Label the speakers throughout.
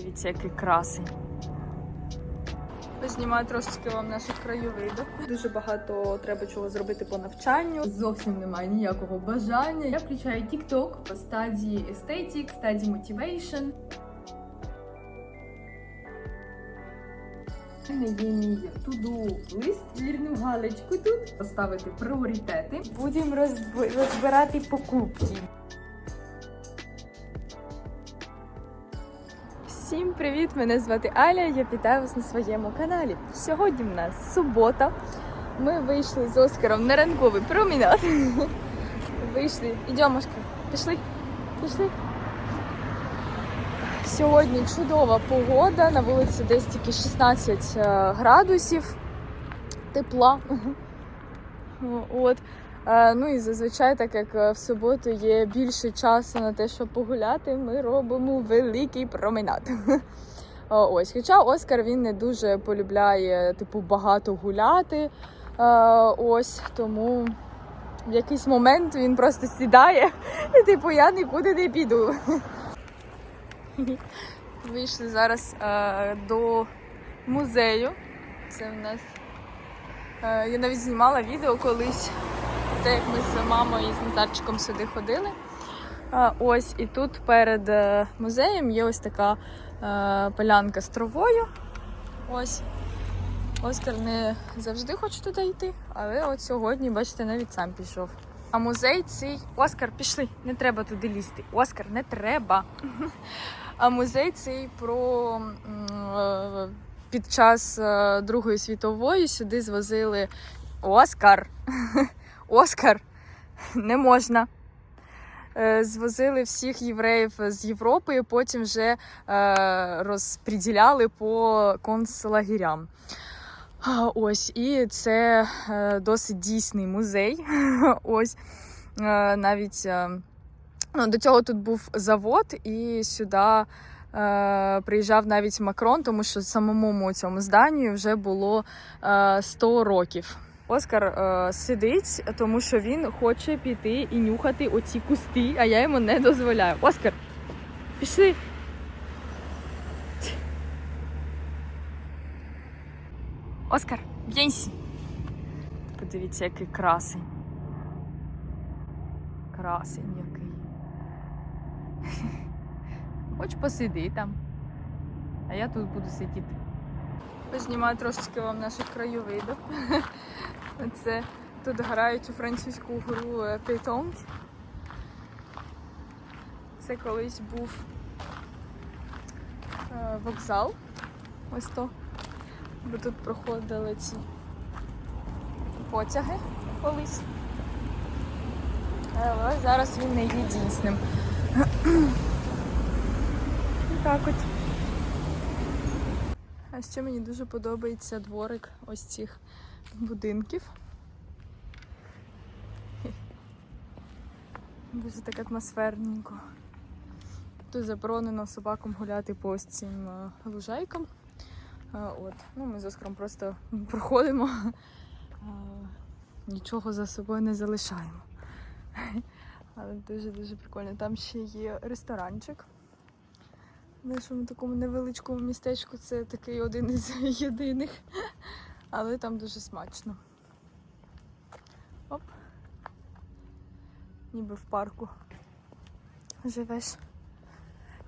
Speaker 1: Подивіться, який красень. Знімаю трошечки вам наших краєвидів. Дуже багато треба чого зробити по навчанню. Зовсім немає ніякого бажання.
Speaker 2: Я включаю TikTok по стадії Aesthetic, стадії Motivation. Мене є мій туду лист, вірну галочку тут, поставити пріоритети.
Speaker 1: Будемо розбирати покупки. Привіт! Мене звати Аля. Я вітаю вас на своєму каналі. Сьогодні в нас субота. Ми вийшли з Оскаром на ранковий променад. Вийшли. Ідемо, Пішли. Пішли. Сьогодні чудова погода. На вулиці десь тільки 16 е, градусів тепла. От. Е, Ну і зазвичай, так як е, в суботу є більше часу на те, щоб погуляти, ми робимо великий променад. Ось, хоча Оскар він не дуже полюбляє типу багато гуляти. Е, Ось тому в якийсь момент він просто сідає і типу я нікуди не піду. Вийшли зараз до музею. Це в нас. Я навіть знімала відео колись, те, як ми з мамою і з Назарчиком сюди ходили. Ось, і тут перед е, музеєм є ось така е, полянка з травою. Ось. Оскар не завжди хоче туди йти, але от сьогодні, бачите, навіть сам пішов. А музей цей. Оскар, пішли, не треба туди лізти. Оскар, не треба. А музей цей про е, під час Другої світової сюди звозили Оскар. Оскар не можна. Е, Звозили всіх євреїв з Європи, і потім вже е, розподіляли по концлагерям. Ось, і це е, досить дійсний музей. Ось навіть ну, до цього тут був завод, і сюди приїжджав навіть Макрон, тому що самому цьому зданню вже було е, 100 років. Оскар е, сидить, тому що він хоче піти і нюхати оці кусти, а я йому не дозволяю. Оскар, пішли. Оскар, б'єнсі. Подивіться, який красень. Красень який. Хоч посиди там. А я тут буду сидіти. Познімаю трошечки вам наших краєвидів. Це тут грають у французьку гру Пейтонг. Це колись був е, вокзал. Ось то. Бо тут проходили ці потяги колись. Але зараз він не є дійсним. Так от. А ще мені дуже подобається дворик ось цих будинків. Дуже так атмосферненько. Тут заборонено собакам гуляти по ось цим е, лужайкам. Е, От. Ну, ми з Оскаром просто проходимо, е, нічого за собою не залишаємо. Але дуже-дуже прикольно. Там ще є ресторанчик. В нашому такому невеличкому містечку це такий один із єдиних. Але там дуже смачно. Оп. Ніби в парку живеш.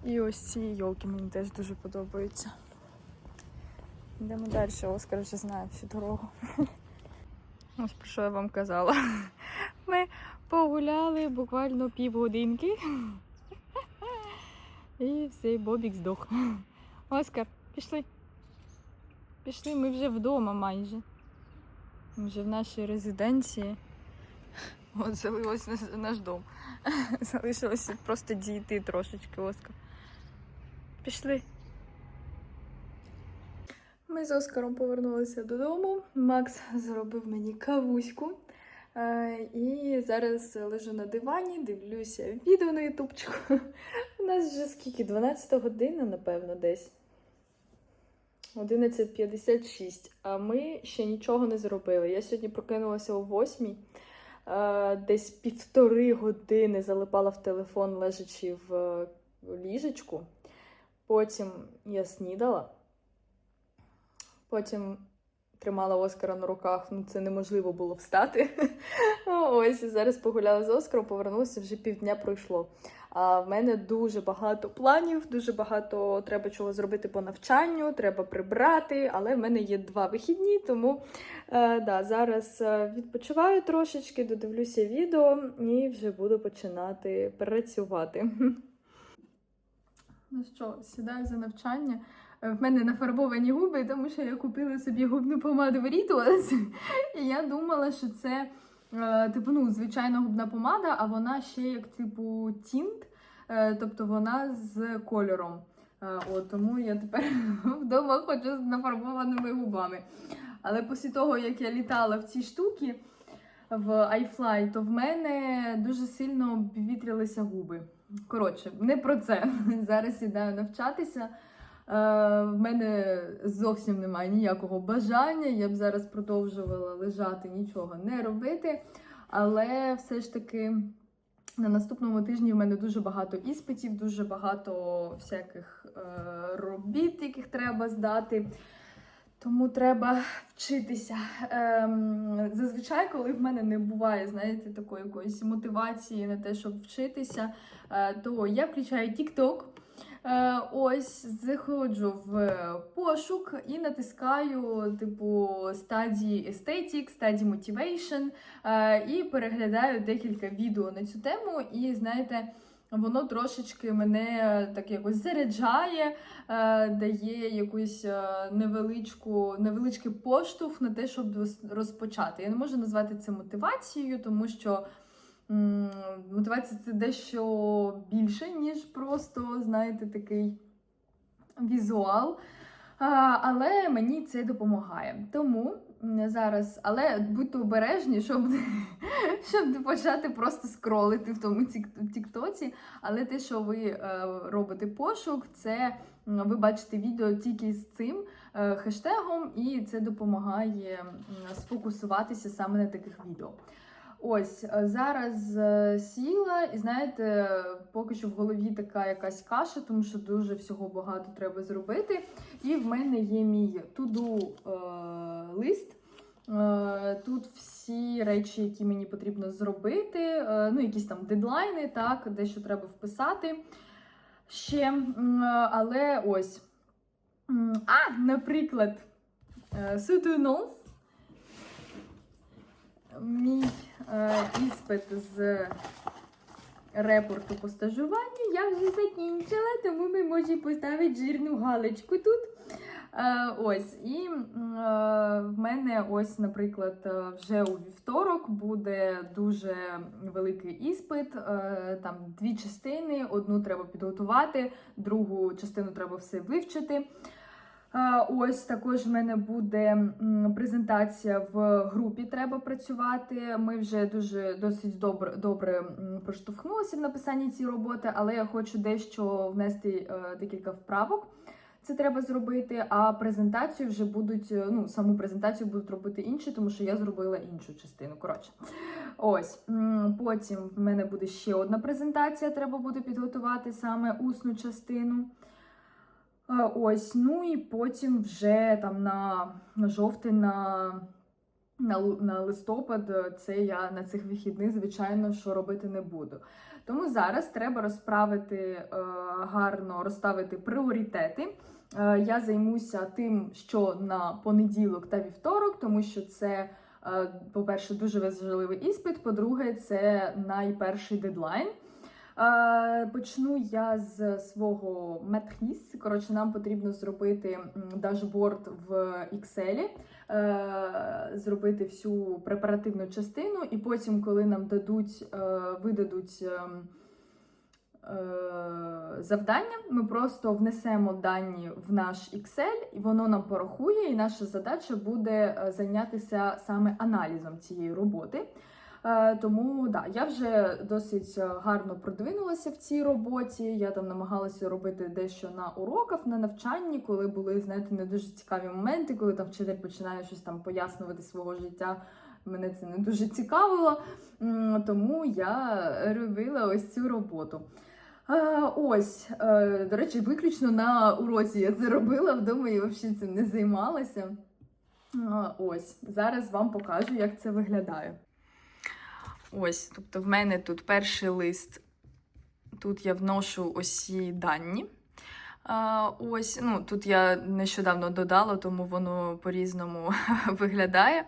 Speaker 1: І ось ці йолки мені теж дуже подобаються. Йдемо далі, Оскар вже знає всю дорогу. Ось про що я вам казала. Ми погуляли буквально півгодинки. І все, Бобік здох. Оскар, пішли. Пішли, ми вже вдома майже. Ми вже в нашій резиденції. От залилось наш, наш дом. Залишилося просто дійти трошечки, Оскар. Пішли. Ми з Оскаром повернулися додому. Макс зробив мені кавуську. Е, І зараз лежу на дивані, дивлюся відео на ютубчику. У нас вже скільки? 12 година, напевно, десь. 11.56. А ми ще нічого не зробили. Я сьогодні прокинулася о 8. Е, Десь півтори години залипала в телефон, лежачи в е, ліжечку. Потім я снідала. Потім тримала Оскара на руках, ну це неможливо було встати. Ось зараз погуляла з Оскаром, повернулася, вже півдня пройшло. А в мене дуже багато планів, дуже багато треба чого зробити по навчанню, треба прибрати, але в мене є два вихідні, тому е, да, зараз е, відпочиваю трошечки, додивлюся відео і вже буду починати працювати. Ну що, сідаю за навчання. В мене нафарбовані губи, тому що я купила собі губну помаду в Veritas. І я думала, що це е, типу, ну, звичайна губна помада, а вона ще як типу тінт, е, тобто вона з кольором. Е, От, тому я тепер вдома ходжу з нафарбованими губами. Але після того, як я літала в ці штуки в iFly, то в мене дуже сильно обвітрилися губи. Коротше, не про це. Зараз сідаю навчатися. Е, в мене зовсім немає ніякого бажання. Я б зараз продовжувала лежати, нічого не робити. Але все ж таки на наступному тижні в мене дуже багато іспитів, дуже багато всяких е, робіт, яких треба здати. Тому треба вчитися. Ем, зазвичай, коли в мене не буває, знаєте, такої якоїсь мотивації на те, щоб вчитися, е, то я включаю TikTok. Е, ось заходжу в пошук і натискаю, типу, стадії Aesthetic, стадії Motivation е, і переглядаю декілька відео на цю тему. І знаєте, воно трошечки мене так якось заряджає, е, дає якусь невеличку, невеличкий поштовх на те, щоб розпочати. Я не можу назвати це мотивацією, тому що. Мотивація це дещо більше, ніж просто, знаєте, такий візуал. Але мені це допомагає. Тому зараз, але будьте обережні, щоб, щоб не почати просто скролити в тому тіктоці. Але те, що ви е, робите пошук, це ви бачите відео тільки з цим е, хештегом, і це допомагає сфокусуватися саме на таких відео. Ось е, зараз е, сіла, і знаєте, поки що в голові така якась каша, тому що дуже всього багато треба зробити. І в мене є мій туду е, лист. Е, Тут всі речі, які мені потрібно зробити, ну, якісь там дедлайни, так, дещо треба вписати ще. Але ось. А, наприклад, soutenance. Мій е, іспит з репорту по стажуванню я вже закінчила, тому ми можемо поставити жирну галочку тут. Е, ось, і е, в мене ось, наприклад, е, вже у вівторок буде дуже великий іспит. Е, там дві частини. Одну треба підготувати, другу частину треба все вивчити. Е, Ось також в мене буде презентація в групі. Треба працювати. Ми вже дуже досить добре добре проштовхнулися в написанні цієї роботи, але я хочу дещо внести е, декілька вправок. Це треба зробити. А презентацію вже будуть. е, Ну, саму презентацію будуть робити інші, тому що я зробила іншу частину. Коротше, ось потім в мене буде ще одна презентація. Треба буде підготувати саме усну частину. Е, Ось, ну і потім вже там на, на жовтий, на, на, на листопад, е, це я на цих вихідних, звичайно, що робити не буду. Тому зараз треба розправити е, гарно розставити пріоритети. Е, я займуся тим, що на понеділок та вівторок, тому що це, е, по-перше, дуже важливий іспит. По-друге, це найперший дедлайн. Е, Почну я з свого метхніс. Коротше, нам потрібно зробити дашборд в Excel, е, зробити всю препаративну частину, і потім, коли нам дадуть, е, видадуть. Завдання ми просто внесемо дані в наш Excel, і воно нам порахує, і наша задача буде зайнятися саме аналізом цієї роботи. Е, Тому да, я вже досить е, гарно продвинулася в цій роботі. Я там намагалася робити дещо на уроках, на навчанні, коли були, знаєте, не дуже цікаві моменти, коли там вчитель починає щось там пояснювати свого життя. Мене це не дуже цікавило, тому я робила ось цю роботу. Ось, е, до речі, виключно на уроці я це робила, вдома я взагалі цим не займалася. Ось, зараз вам покажу, як це виглядає.
Speaker 3: Ось, тобто в мене тут перший лист. Тут я вношу усі дані. Ось, ну, тут я нещодавно додала, тому воно по-різному виглядає.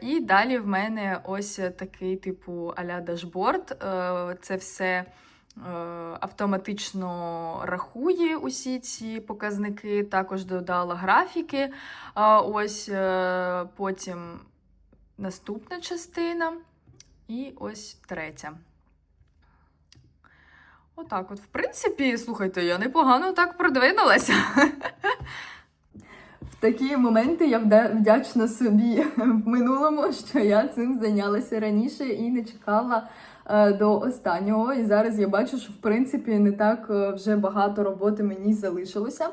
Speaker 3: І далі в мене ось такий типу а-ля дашборд. Це все е, автоматично рахує усі ці показники. Також додала графіки. Ось е, потім наступна частина. І ось третя. Отак, от, в принципі, слухайте, я непогано так продвинулася.
Speaker 1: В такі моменти я вдячна собі в минулому, що я цим зайнялася раніше і не чекала е, до останнього. І зараз я бачу, що в принципі не так е, вже багато роботи мені залишилося.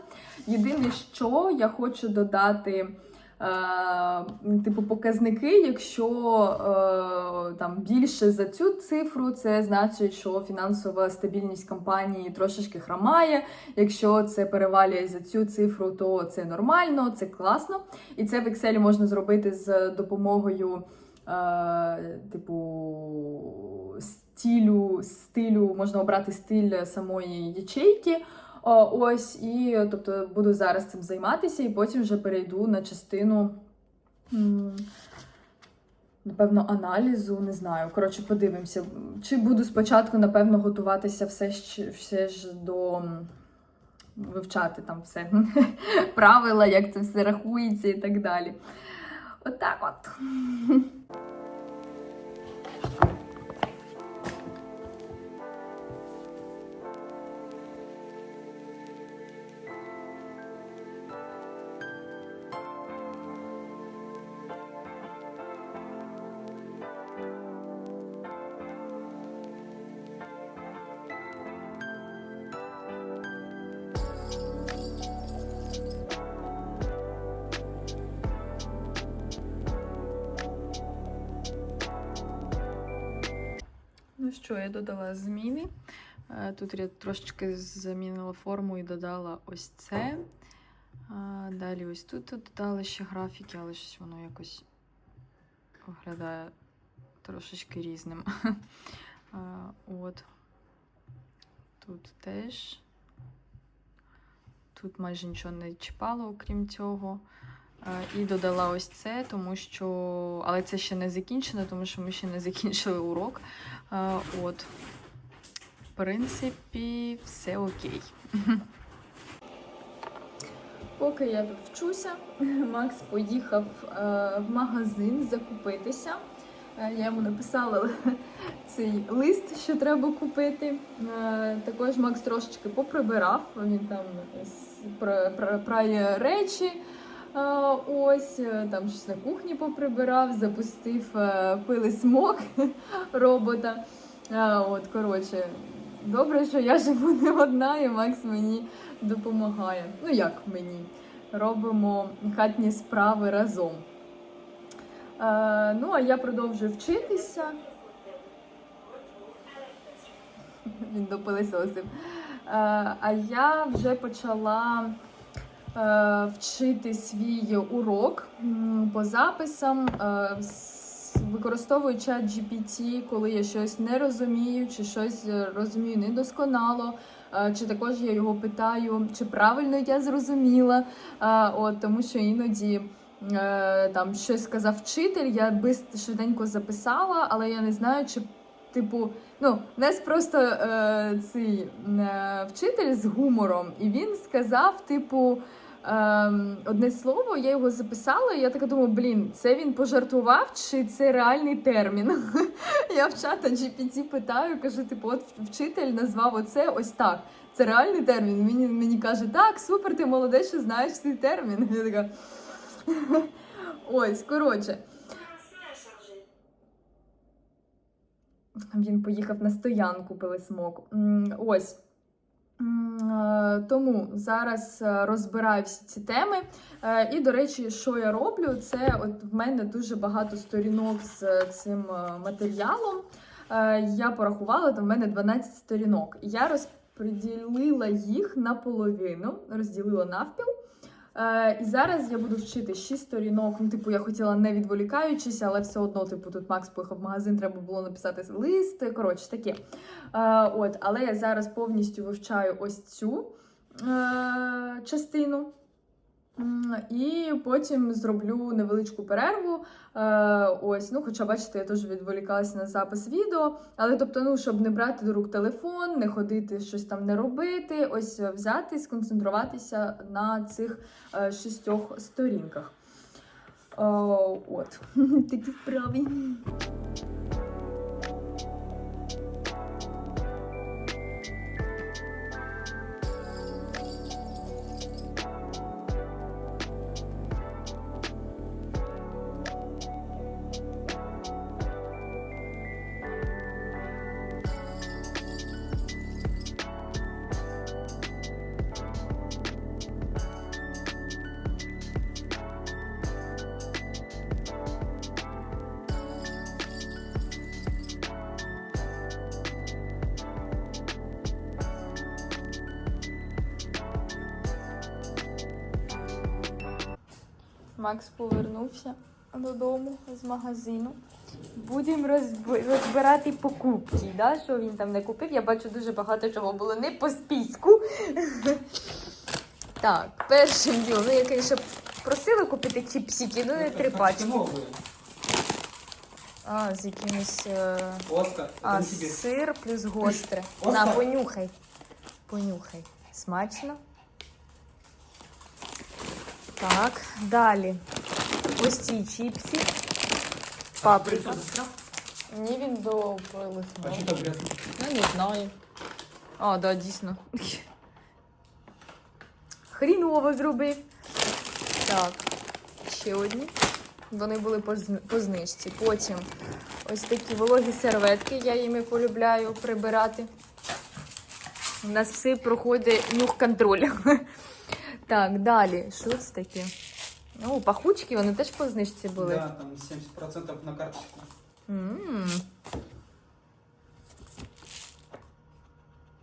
Speaker 1: Єдине, що я хочу додати. Е, Типу показники, якщо е, там більше за цю цифру, це значить, що фінансова стабільність компанії трошечки хромає. Якщо це перевалює за цю цифру, то це нормально, це класно. І це в Excel можна зробити з допомогою е, типу стилю, стилю, можна обрати стиль самої ячейки. Ось, і тобто буду зараз цим займатися, і потім вже перейду на частину. Напевно, аналізу, не знаю. Коротше, подивимося. Чи буду спочатку, напевно, готуватися все ж, все ж до вивчати там все правила, як це все рахується і так далі. Отак от.
Speaker 3: Ну що, я додала зміни. Е, Тут я трошечки замінила форму і додала ось це. Далі ось тут додала ще графіки, але щось воно якось виглядає трошечки різним. От. Тут теж. Тут майже нічого не чіпало, окрім цього. Е, І додала ось це, тому що. Але це ще не закінчено, тому що ми ще не закінчили урок. От. В принципі, все окей.
Speaker 1: Поки я тут вчуся, Макс поїхав е, в магазин закупитися. Е, я йому написала цей лист, що треба купити. Е, також Макс трошечки поприбирав, він там прає речі. Е, Ось е, там щось на кухні поприбирав, запустив е, пилисмок робота. Е, От, коротше, добре, що я живу не одна, і Макс мені допомагає. Ну як мені? Робимо хатні справи разом. Ну, а я продовжую вчитися. Він допилисосив. А я вже почала вчити свій урок по записам, е, використовую чат GPT, коли я щось не розумію, чи щось е, розумію недосконало. Е, Чи також я його питаю, чи правильно я зрозуміла, Е, от, тому що іноді е, там щось сказав вчитель, я бис- швиденько записала, але я не знаю, чи типу, ну, нас просто е, цей е, вчитель з гумором, і він сказав, типу. Ем, одне слово, я його записала, і я така думаю, блін, це він пожартував, чи це реальний термін? я в чата GPT питаю, кажу, типу, от вчитель назвав оце ось так. Це реальний термін. Мені, мені каже, так, супер, ти молодець, що знаєш цей термін. Я така. Ось, коротше. Він поїхав на стоянку пилисмок. М, Ось. Е, Тому зараз е, розбираю всі ці теми. Е, І, до речі, що я роблю, це от в мене дуже багато сторінок з цим матеріалом.
Speaker 2: Я порахувала, там в мене 12 сторінок. Я розподілила їх наполовину, розділила навпіл. Е, І зараз я буду вчити 6 сторінок. Ну, типу, я хотіла не відволікаючись, але все одно, типу, тут Макс поїхав в магазин, треба було написати лист. Коротше, таке. Е, От, але я зараз повністю вивчаю ось цю е, частину. І потім зроблю невеличку перерву. Е, ось, ну, хоча, бачите, я теж відволікалася на запис відео. Але тобто, ну, щоб не брати до рук телефон, не ходити, щось там не робити, ось е, взяти, і сконцентруватися на цих е, шістьох сторінках. Е, от, такі вправи.
Speaker 1: Макс повернувся додому з магазину. Будемо розб- розбирати покупки. Да? Що він там не купив? Я бачу дуже багато чого було не по списку. Так, першим ділом, ну я, звісно, просила купити чіпсики, ну не три пачки. А, з якимось. е,
Speaker 4: Оскар,
Speaker 1: А, сир плюс гостре. На, понюхай. Понюхай. Смачно. Так, далі. Ось ці чіпси. Паприка. Ні, він до
Speaker 4: А что там грязно?
Speaker 1: Я не знаю. А, да, дійсно. Хріново зробив. Так, ще одні. Вони були по знижці. Потім ось такі вологі серветки, я їми полюбляю прибирати. У нас все проходить нюх контроль. Так, далі. Що це таке? О, пахучки, вони теж по знижці були.
Speaker 4: Да, там 70% на карточку.
Speaker 1: М.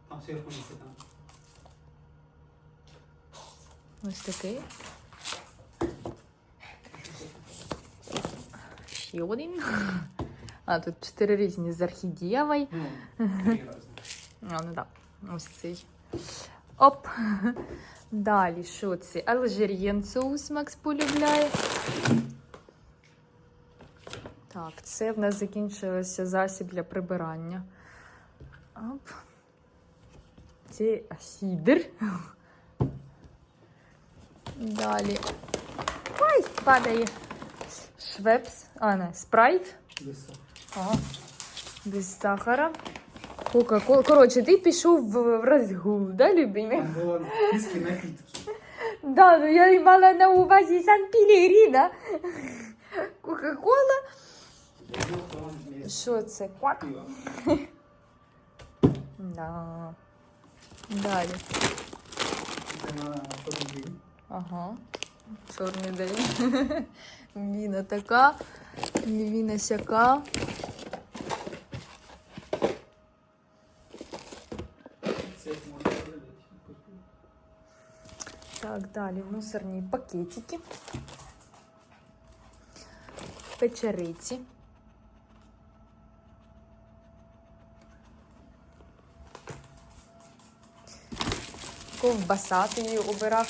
Speaker 4: Там сверху есть там.
Speaker 1: Ось такий. Ще один. А, тут чотири різні з орхідєвою.
Speaker 4: Ну, три.
Speaker 1: А, ну так. Ось цей. Оп. Далі, що це? Алжир'єн соус Макс полюбляє. Так, це в нас закінчився засіб для прибирання. Оп. Це сідр. Далі. Ой, падає. Швепс. А, не, спрайт.
Speaker 4: Без сахара.
Speaker 1: Без сахара. Кока-кола. Коротше, ти пішов в в розгул, да, любимий?
Speaker 4: Там было написки напитки.
Speaker 1: Да, ну я й мала на увазі Сан Пілеріна. Кока-кола.
Speaker 4: Я видел, что он вместе.
Speaker 1: Що це? Квак?
Speaker 4: Пиво.
Speaker 1: Да. Далі.
Speaker 4: Это на черный день.
Speaker 1: Ага. Чорний день. Віна така, віна сяка. Далі мусорні пакетики. Печериці. Ковбаса ти її обирав.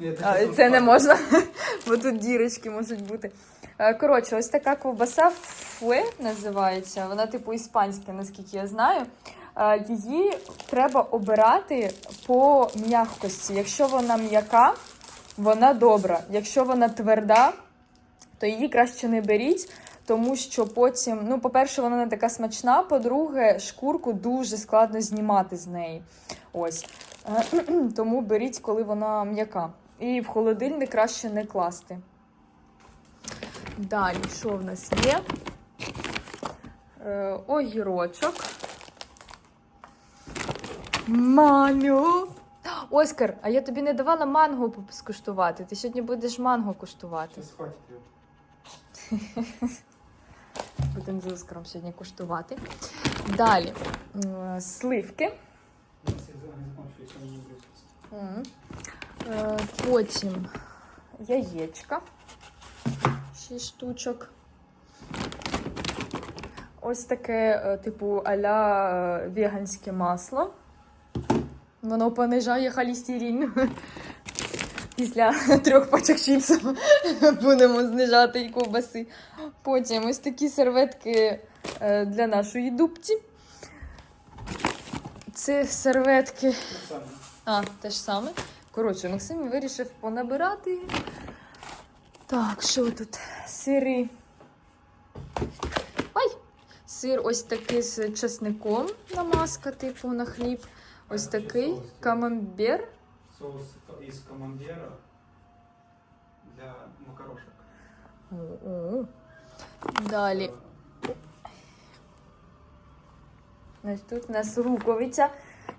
Speaker 4: Это
Speaker 1: це не можна, бо тут дірочки можуть бути. Коротше, ось така ковбаса фуе називається. Вона, типу, іспанська, наскільки я знаю. Е, Її треба обирати по м'якості. Якщо вона м'яка, вона добра. Якщо вона тверда, то її краще не беріть. Тому що потім, ну, по-перше, вона не така смачна, по-друге, шкурку дуже складно знімати з неї. Ось. Е, Тому беріть, коли вона м'яка. І в холодильник краще не класти. Далі, що в нас є? Е, огірочок. Манго. Оскар, а я тобі не давала манго скуштувати. Ти сьогодні будеш манго куштувати. Будемо з Оскаром сьогодні куштувати. Далі сливки. Е, Потім яєчка. 6 штучок. Ось таке, е, типу, аля е, веганське масло. Воно понижає холестерин. Після трьох пачок чіпсів будемо знижати і ковбаси. Потім ось такі серветки е, для нашої дубці. Це серветки а, те ж саме. Коротше, Максим вирішив понабирати. Так, що тут? Сири. Ай! Сир ось такий з чесником намазка, типу, на хліб. Ось такий
Speaker 4: соус.
Speaker 1: камамбер.
Speaker 4: Соус из камамбера для макарошек.
Speaker 1: О-о. Далі. Ось тут у нас луковиця.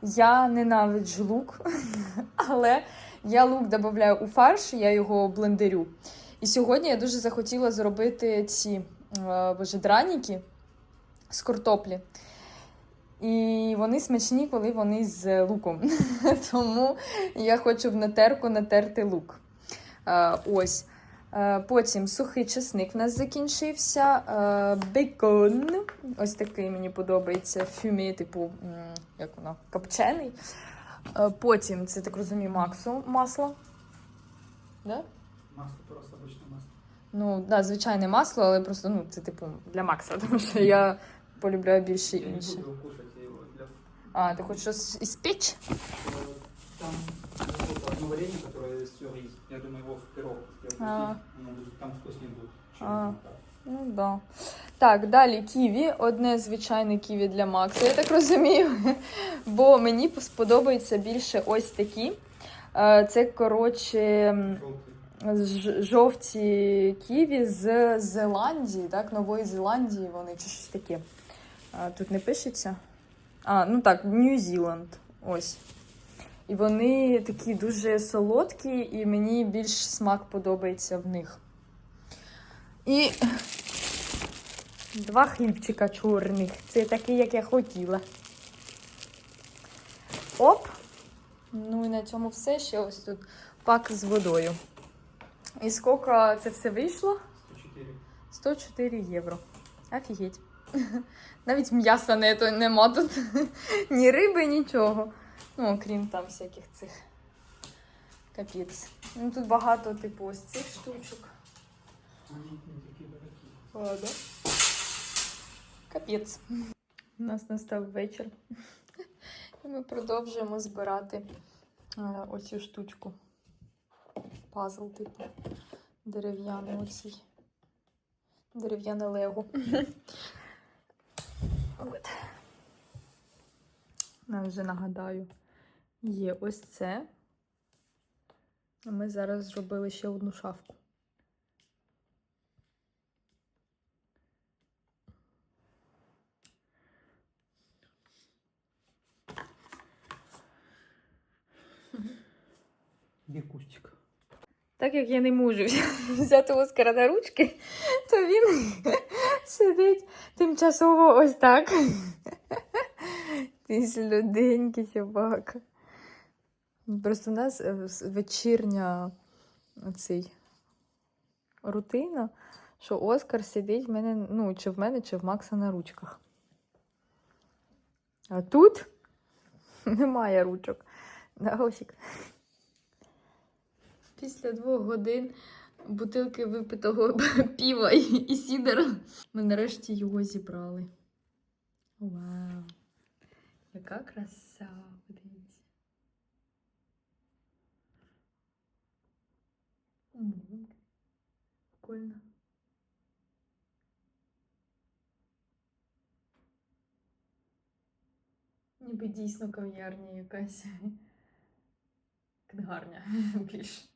Speaker 1: Я ненавиджу лук, але я лук додаю у фарш, я його блендерю. І сьогодні я дуже захотіла зробити ці е, боже, драніки з картоплі. І вони смачні, коли вони з луком. Тому я хочу в натерку натерти лук. Е, ось. Е, Потім сухий чесник в нас закінчився. Е, Бекон. Ось такий мені подобається. Фюмі, типу, як воно, копчений. Е, Потім, це так розумію, максу масло. Да?
Speaker 4: Масло просто обычное масло.
Speaker 1: Ну, да, звичайне масло, але просто ну, це типу для Макса, тому що я полюбляю більше
Speaker 4: Я не буду его кушать, я его для...
Speaker 1: А, ти хочеш щось?
Speaker 4: Э, Там вот одно варенье, которое с рис. Я думаю, его в пирог.
Speaker 1: А.
Speaker 4: Там вкуснее будет. чем
Speaker 1: А.
Speaker 4: так.
Speaker 1: Ну да. Так, далі ківі. Одне звичайне ківі для Макса, я так розумію. Бо мені сподобаються більше ось такі. Е, Це, коротше,
Speaker 4: Желтый.
Speaker 1: жовті ківі з Зеландії, так, Нової Зеландії вони чи щось таке. А, тут не пишеться. А, ну так, Нью-Зіланд. Ось. І вони такі дуже солодкі, і мені більш смак подобається в них. І два хлібчика чорних. Це такі, як я хотіла. Оп! Ну і на цьому все. Ще ось тут пак з водою. І скільки це все вийшло?
Speaker 4: 104.
Speaker 1: 104 євро. Офігеть. Навіть м'яса не, то нема тут. Ні риби, нічого. Ну, окрім там всяких цих капець. Ну тут багато, типу, ось цих штучок. Ладно. Капець. У нас настав вечір. І ми продовжуємо збирати е, оцю штучку. Пазл, типу, дерев'яний оцій. Дерев'яне лего. От. Я вже нагадаю, є ось це. А ми зараз зробили ще одну шафку.
Speaker 4: Кустик?
Speaker 1: Так як я не можу взяти Оскара на ручки, то він сидить тимчасово ось так. Ти слюденький собака. Просто у нас е, вечірня оцей, рутина, що Оскар сидить в мене, ну, чи в мене, чи в Макса на ручках. А тут немає ручок. Да, Осік? Після двох годин бутилки випитого піва і, і сідера ми нарешті його зібрали. Вау! Яка краса! Подивіться. Прикольно. Ніби дійсно кав'ярня якась. Книгарня більше.